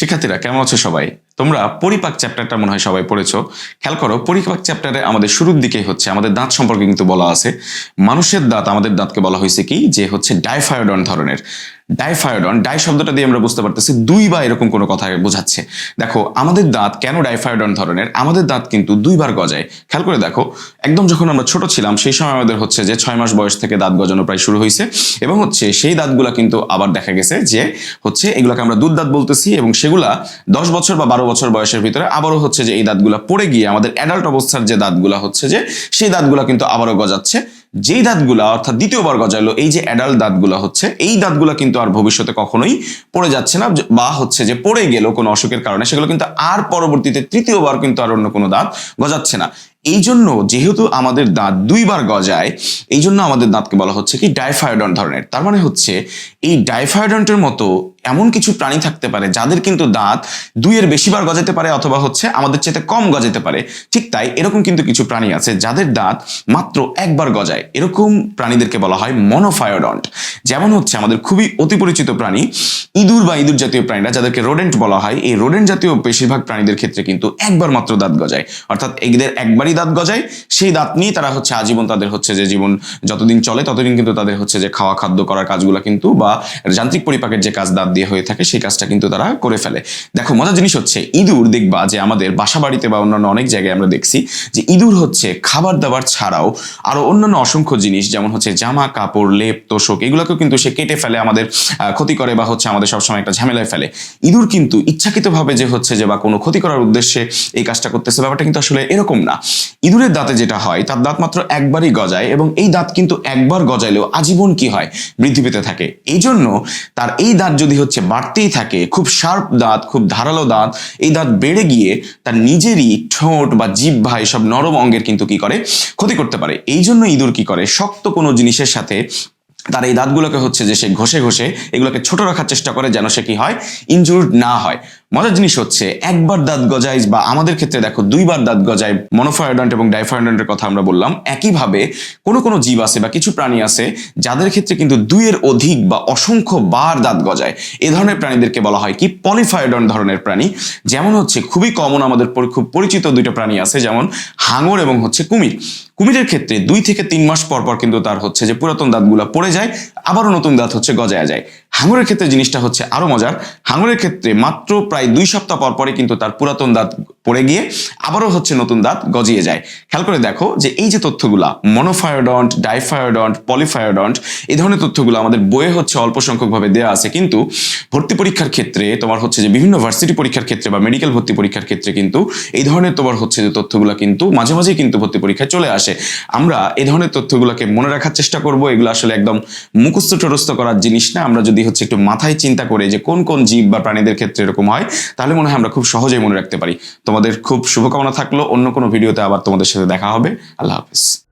শিক্ষার্থীরা, কেমন আছো সবাই? তোমরা পরিপাক চ্যাপ্টারটা মনে হয় সবাই পড়েছো। খেয়াল করো, পরিপাক চ্যাপ্টারে আমাদের শুরুর দিকে হচ্ছে, আমাদের দাঁত সম্পর্কে কিন্তু বলা আছে। মানুষের দাঁত আমাদের দাঁতকে বলা হয়েছে কি? যে হচ্ছে ডাইফায়োডন ধরনের। ডাইফায়োডন ডাই শব্দটা দিয়ে আমরা বুঝতে পারতেছি দুই বা এরকম কোনো কথা বোঝাচ্ছে। দেখো, আমাদের দাঁত কেন ডাইফায়োডন ধরনের? আমাদের দাঁত কিন্তু দুইবার গজায়। খেয়াল করে দেখো, একদম যখন আমরা ছোট ছিলাম, সেই সময় আমাদের হচ্ছে যে ছয় মাস বয়স থেকে দাঁত গজানো প্রায় শুরু হয়েছে এবং হচ্ছে সেই দাঁতগুলা কিন্তু আবার দেখা গেছে যে হচ্ছে এগুলাকে আমরা দুধ দাঁত বলতেছি এবং সেগুলা দশ বছর বা বারো বছর বয়সের ভিতরে আবারও হচ্ছে যে এই দাঁতগুলা পড়ে গিয়ে আমাদের অ্যাডাল্ট অবস্থার যে দাঁতগুলা হচ্ছে যে, সেই দাঁতগুলা কিন্তু আবারও গজাচ্ছে। যেই দাঁতগুলা, অর্থাৎ দ্বিতীয়বার গজালো এই যে অ্যাডাল্ট দাঁতগুলা হচ্ছে, এই দাঁতগুলা কিন্তু আর ভবিষ্যতে কখনোই পড়ে যাচ্ছে না বা হচ্ছে যে পড়ে গেল কোনো অসুখের কারণে, সেগুলো কিন্তু আর পরবর্তীতে তৃতীয়বার কিন্তু আর অন্য কোনো দাঁত গজাচ্ছে না। এই জন্য যেহেতু আমাদের দাঁত দুইবার গজায় এই জন্য আমাদের দাঁতকে বলা হচ্ছে কি ডাইফায়োডন ধরনের। তার মানে হচ্ছে, এই ডাইফায়োডন্টের মতো এমন কিছু প্রাণী থাকতে পারে যাদের কিন্তু দাঁত দুইয়ের বেশিবার গজাতে পারে অথবা হচ্ছে আমাদের চেয়ে কম গজাতে পারে। ঠিক তাই এরকম কিন্তু কিছু প্রাণী আছে যাদের দাঁত মাত্র একবার গজায়। এরকম প্রাণীদেরকে বলা হয় মনোফায়োডন্ট। যেমন হচ্ছে আমাদের খুবই অতি পরিচিত প্রাণী ইঁদুর বা ইঁদুর জাতীয় প্রাণীরা যাদেরকে রোডেন্ট বলা হয়। এই রোডেন্ট জাতীয় বেশিরভাগ প্রাণীদের ক্ষেত্রে কিন্তু একবার মাত্র দাঁত গজায়। অর্থাৎ এদের একবারই দাঁত গজায়। সেই দাঁত নিয়ে তারা হচ্ছে আজীবন তাদের হচ্ছে যে জীবন যতদিন চলে ততদিন কিন্তু তাদের হচ্ছে যে খাওয়া খাদ্য করার কাজগুলো কিন্তু বা যান্ত্রিক পরিপাকের যে কাজ দাঁত দিয়ে হয়ে থাকে, সেই কাজটা কিন্তু তারা করে ফেলে। দেখো, মজার জিনিস হচ্ছে, ইঁদুর দেখবা যে আমাদের বাসা বাড়িতে বা অন্যান্য অনেক জায়গায় আমরা দেখছি যে ইঁদুর হচ্ছে খাবার দাবার ছাড়াও আরও অন্যান্য অসংখ্য জিনিস, যেমন হচ্ছে জামা কাপড়, লেপ, তোষক, এগুলোকেও কিন্তু সে কেটে ফেলে আমাদের ক্ষতি করে বা হচ্ছে আমাদের সবসময় একটা ঝামেলায় ফেলে। ইঁদুর কিন্তু ইচ্ছাকৃতভাবে যে হচ্ছে যে বা কোনো ক্ষতি করার উদ্দেশ্যে এই কাজটা করতেছে, ব্যাপারটা কিন্তু আসলে এরকম না। ইঁদুরের দাঁতে যেটা হয়, তার দাঁত মাত্র একবারই গজায় এবং এই দাঁত কিন্তু একবার গজাইলেও আজীবন কি হয়? বৃদ্ধি পেতে থাকে। এই জন্য তার এই দাঁত যদি হচ্ছে বাড়তেই থাকে, খুব শার্প দাঁত, খুব ধারালো দাঁত, এই দাঁত বেড়ে গিয়ে তার নিজেরই ঠোঁট বা জিহ্বা এসব নরম অঙ্গের কিন্তু কি করে? ক্ষতি করতে পারে। এই জন্য ইঁদুর কি করে? শক্ত কোনো জিনিসের সাথে তার এই দাঁতগুলোকে হচ্ছে যে সে ঘষে ঘষে এগুলোকে ছোট রাখার চেষ্টা করে যেন সে কি হয়? ইনজুর্ড না হয়। মজার জিনিস হচ্ছে, একবার দাঁত গজায় বা আমাদের ক্ষেত্রে দেখো, দুইবার দাঁত গজায় মনোফায়োডন্ট এবং ডাইফায়োডন্টের কথা আমরা বললাম, একইভাবে কোনো কোনো জীব আছে বা কিছু প্রাণী আছে যাদের ক্ষেত্রে কিন্তু দুইয়ের অধিক বা অসংখ্য বার দাঁত গজায়। এ ধরনের প্রাণীদেরকে বলা হয় কি? পলিফায়োডন ধরনের প্রাণী। যেমন হচ্ছে খুবই কমন আমাদের খুব পরিচিত দুইটা প্রাণী আছে, যেমন হাঙর এবং হচ্ছে কুমির। কুমিরের ক্ষেত্রে দুই থেকে তিন মাস পর পর কিন্তু তার হচ্ছে যে পুরাতন দাঁতগুলো পড়ে যায় আবারও নতুন দাঁত হচ্ছে গজায়া যায়। হাঙরের ক্ষেত্রে জিনিসটা হচ্ছে আরও মজার। হাঙরের ক্ষেত্রে মাত্র প্রায় দুই সপ্তাহ পর পরে কিন্তু তার পুরাতন দাঁত পড়ে গিয়ে আবারও হচ্ছে নতুন দাঁত গজিয়ে যায়। খেয়াল করে দেখো যে এই যে তথ্যগুলা, মনোফায়োডন্ট, ডাইফায়োডন্ট, পলিফায়োডন্ট, এই ধরনের তথ্যগুলো আমাদের বইয়ে হচ্ছে অল্প সংখ্যকভাবে দেওয়া আছে। কিন্তু ভর্তি পরীক্ষার ক্ষেত্রে তোমার হচ্ছে যে বিভিন্ন ভার্সিটি পরীক্ষার ক্ষেত্রে বা মেডিকেল ভর্তি পরীক্ষার ক্ষেত্রে কিন্তু এই ধরনের তোমার হচ্ছে যে তথ্যগুলো কিন্তু মাঝে মাঝে কিন্তু ভর্তি পরীক্ষায় চলে আসে। আমরা এই ধরনের তথ্যগুলোকে মনে রাখার চেষ্টা করব। এগুলো আসলে একদম মুখস্থ টরস্থ করার জিনিস না, আমরা যদি হচ্ছে একটু মাথায় চিন্তা করে যে কোন কোন জীব বা প্রাণীদের ক্ষেত্রে এরকম হয়, তাহলে মনে হয় আমরা খুব সহজেই মনে রাখতে পারি। তোমাদের খুব শুভকামনা থাকল, অন্য কোনো ভিডিওতে আবার তোমাদের সাথে দেখা হবে। আল্লাহ হাফিজ।